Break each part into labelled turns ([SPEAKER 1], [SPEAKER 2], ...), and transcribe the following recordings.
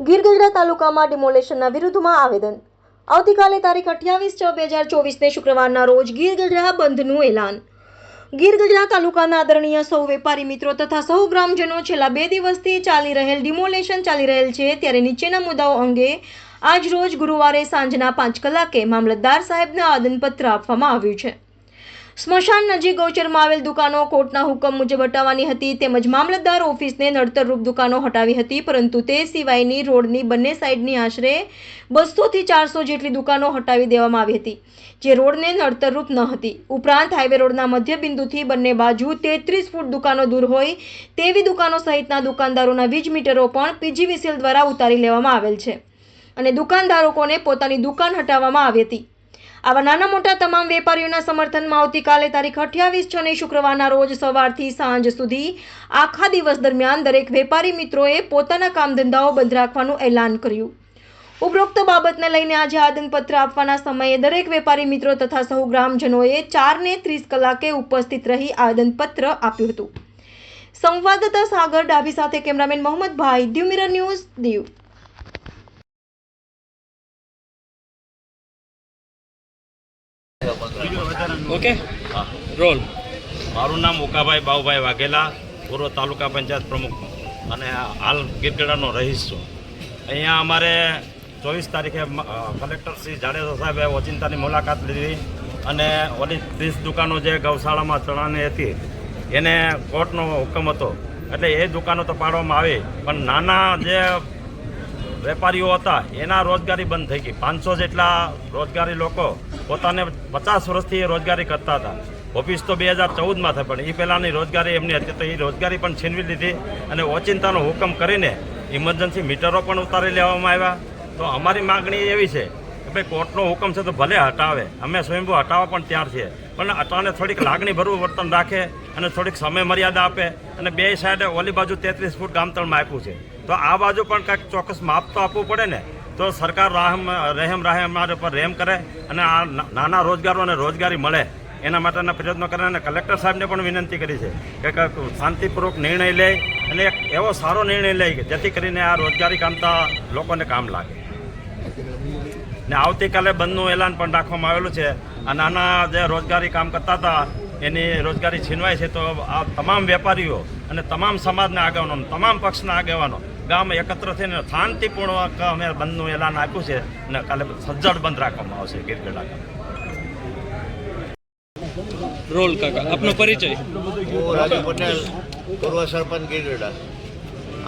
[SPEAKER 1] ગીરગઢડા તાલુકામાં ડિમોલેશનના વિરુદ્ધમાં આવેદન. આવતીકાલે તારીખ અઠ્યાવીસ છ બે હજાર ચોવીસને શુક્રવારના રોજ ગીરગઢડા બંધનું એલાન. ગીરગઢડા તાલુકાના આદરણીય સૌ વેપારી મિત્રો તથા સૌ ગ્રામજનો છેલ્લા બે દિવસથી ચાલી રહેલ ડિમોલેશન ચાલી રહેલ છે ત્યારે નીચેના મુદ્દાઓ અંગે આજ રોજ ગુરુવારે સાંજના પાંચ કલાકે મામલતદાર સાહેબને આવેદનપત્ર આપવામાં આવ્યું છે. સ્મશાન નજીક ગૌચરમાં આવેલ દુકાનો કોર્ટના હુકમ મુજબ હટાવવાની હતી તેમજ મામલતદાર ઓફિસને નડતરરૂપ દુકાનો હટાવી હતી, પરંતુ તે સિવાયની રોડની બંને સાઈડની આશરે બસોથી ચારસો જેટલી દુકાનો હટાવી દેવામાં આવી હતી, જે રોડને નડતરરૂપ ન હતી. ઉપરાંત હાઈવે રોડના મધ્ય બિંદુથી બંને બાજુ તેત્રીસ ફૂટ દુકાનો દૂર હોય તેવી દુકાનો સહિતના દુકાનદારોના વીજ મીટરો પણ પીજીવીસીએલ દ્વારા ઉતારી લેવામાં આવેલ છે અને દુકાનદારોને પોતાની દુકાન હટાવવામાં આવી હતી. આવા નાના મોટા તમામ વેપારીઓના સમર્થનમાં આવતીકાલે તારીખ અઠ્યાવીસ છ ને શુક્રવારના રોજ સવારથી સાંજ સુધી આખા દિવસ દરમિયાન દરેક વેપારી મિત્રોએ પોતાના કામ ધંધાઓ બંધ રાખવાનું એલાન કર્યું. ઉપરોક્ત બાબતને લઈને આજે આદનપત્ર આપવાના સમયે દરેક વેપારી મિત્રો તથા સૌ ગ્રામજનોએ ચારને ત્રીસ કલાકે ઉપસ્થિત રહી આદનપત્ર આપ્યું હતું. સંવાદદાતા સાગર ડાભી સાથે cameraman Mohammadbhai Diu Mirror News, Diu.
[SPEAKER 2] Okay roll
[SPEAKER 3] મારું નામ ઉકાભાઈ બાઉભાઈ વાઘેલા પૂર્વ તાલુકા પંચાયત પ્રમુખ અને હાલ ગીરગઢાનો રહીશ છું. અહીંયા અમારે ચોવીસ તારીખે કલેક્ટર શ્રી જાડેજા સાહેબે ઓચિંતાની મુલાકાત લીધી અને ઓલી ત્રીસ દુકાનો જે ગૌશાળામાં ચણાની હતી એને કોર્ટનો હુકમ હતો. એટલે એ દુકાનો તો પાડવામાં આવી પણ નાના જે વેપારીઓ હતા એના રોજગારી બંધ થઈ ગઈ. પાંચસો જેટલા રોજગારી લોકો પોતાને પચાસ વર્ષથી એ રોજગારી કરતા હતા. ઓફિસ તો બે હજાર ચૌદમાં થઈ પણ એ પહેલાંની રોજગારી એમની હતી, તો એ રોજગારી પણ છીનવી લીધી અને ઓચિંતાનો હુકમ કરીને ઇમરજન્સી મીટરો પણ ઉતારી લેવામાં આવ્યા. તો અમારી માગણી એવી છે કે ભાઈ, કોર્ટનો હુકમ છે તો ભલે હટાવે. અમે સ્વયંભૂ હટાવવા પણ ત્યાર છીએ. પણ અટાણે થોડીક લાગણી ભરવું વર્તન રાખે અને થોડીક સમય મર્યાદા આપે અને બે સાઈડે ઓલી બાજુ તેત્રીસ ફૂટ ગામતળમાં આપ્યું છે. તો આ બાજુ પણ કાંઈક ચોક્કસ માપ તો આપવું પડે ને? તો સરકાર રાહમ, રહેમ રાહે અમારા પર રહેમ કરે અને આ નાના રોજગારોને રોજગારી મળે એના માટેના પ્રયત્નો કરે અને કલેક્ટર સાહેબને પણ વિનંતી કરી છે કે, શાંતિપૂર્વક નિર્ણય લે અને એક એવો સારો નિર્ણય લે કે જેથી કરીને આ રોજગારી કામતા લોકોને કામ લાગે. ને આવતીકાલે બંધનું એલાન પણ રાખવામાં આવેલું છે. આ નાના જે રોજગારી કામ કરતા હતા એની રોજગારી છીનવાય છે તો આ તમામ વેપારીઓ અને તમામ સમાજના આગેવાનો તમામ પક્ષના આગેવાનો ગામ એકત્ર થઈને શાંતિપૂર્વક અમે બંધનું એલાન આપ્યું છે અને કાલે સજ્જડ બંધ રાખવામાં આવશે ગીરગઢડા ગામ.
[SPEAKER 2] રોલ કાકા આપનો પરિચય?
[SPEAKER 4] હું રાજુ પટેલ પૂર્વ સરપંચ ગીરગઢડા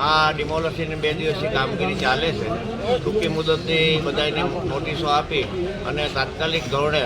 [SPEAKER 4] આ ડિમોલસીને બે દિવસની કામગીરી ચાલે છે. ટૂંકી મુદતની બધાને નોટિસો આપી અને તાત્કાલિક ધોરણે